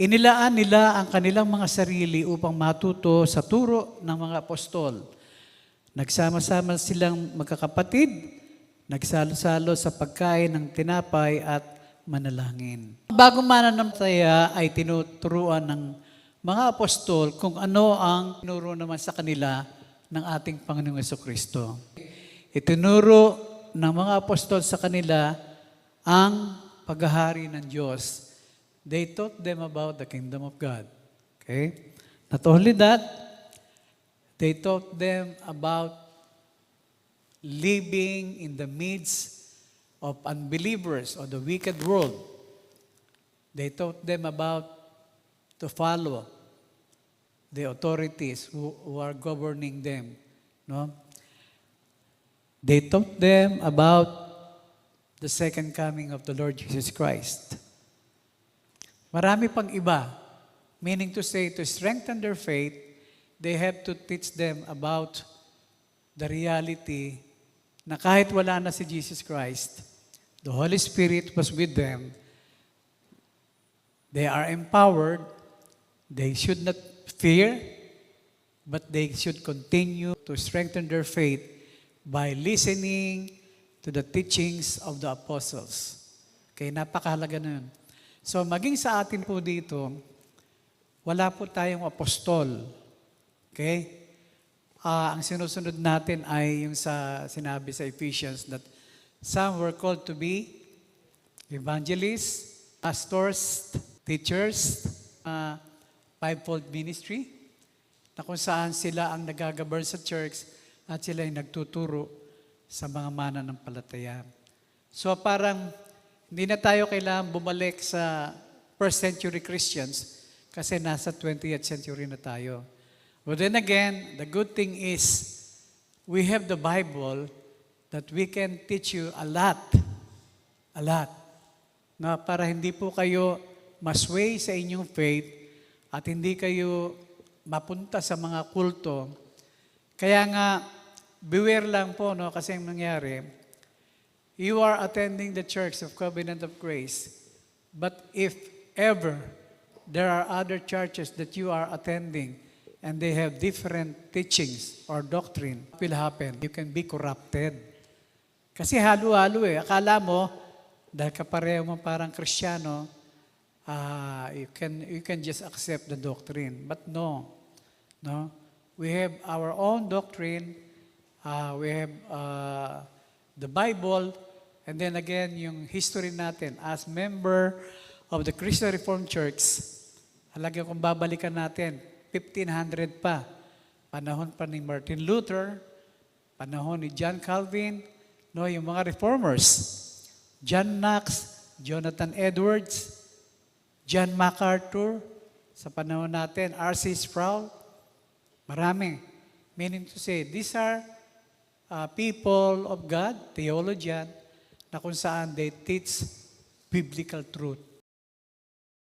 Inilaan nila ang kanilang mga sarili upang matuto sa turo ng mga apostol. Nagsama-sama silang magkakapatid, nagsalo-salo sa pagkain ng tinapay at manalangin. Bagong mananampaya ay tinuturuan ng mga apostol kung ano ang tinuro naman sa kanila ng ating Panginoong Yeso Kristo. Itinuro ng mga apostol sa kanila ang paghahari ng Diyos. They taught them about the kingdom of God. Okay? Not only that, they taught them about living in the midst of unbelievers or the wicked world. They taught them about to follow the authorities who, who are governing them. No? They taught them about the second coming of the Lord Jesus Christ. Marami pang iba. Meaning to say, to strengthen their faith, they have to teach them about the reality na kahit wala na si Jesus Christ, the Holy Spirit was with them. They are empowered. They should not fear, but they should continue to strengthen their faith by listening to the teachings of the apostles. Okay, napakahalaga na yun. So maging sa atin po dito, wala po tayong apostol. Okay? Ah, ang sinusunod natin ay yung sa sinabi sa Ephesians that some were called to be evangelists, pastors, teachers, uh, fivefold ministry, na kung saan sila ang nagagabern sa church at sila ay nagtuturo sa mga mana ng palataya. So parang hindi na tayo kailangan bumalik sa first century Christians kasi nasa 20th century na tayo. But then again, the good thing is we have the Bible that we can teach you a lot. A lot. Na para hindi po kayo masway sa inyong faith at hindi kayo mapunta sa mga kulto. Kaya nga, beware lang po, no, kasi ang nangyari, you are attending the Church of Covenant of Grace, but if ever there are other churches that you are attending and they have different teachings or doctrine, what will happen? You can be corrupted. Kasi halo-halo eh. Akala mo, dahil kapareho mo parang kristyano, ah, you can you can just accept the doctrine. But no, no. We have our own doctrine. ah, we have ah, the Bible, and then again yung history natin as member of the Christian Reformed Church. Halaga kung babalikan natin, 1500 pa. Panahon pa ni Martin Luther, panahon ni John Calvin, no, yung mga reformers. John Knox, Jonathan Edwards, John MacArthur, sa panahon natin, R.C. Sproul, marami. Meaning to say, these are uh, people of God, theologian, na kung saan they teach biblical truth.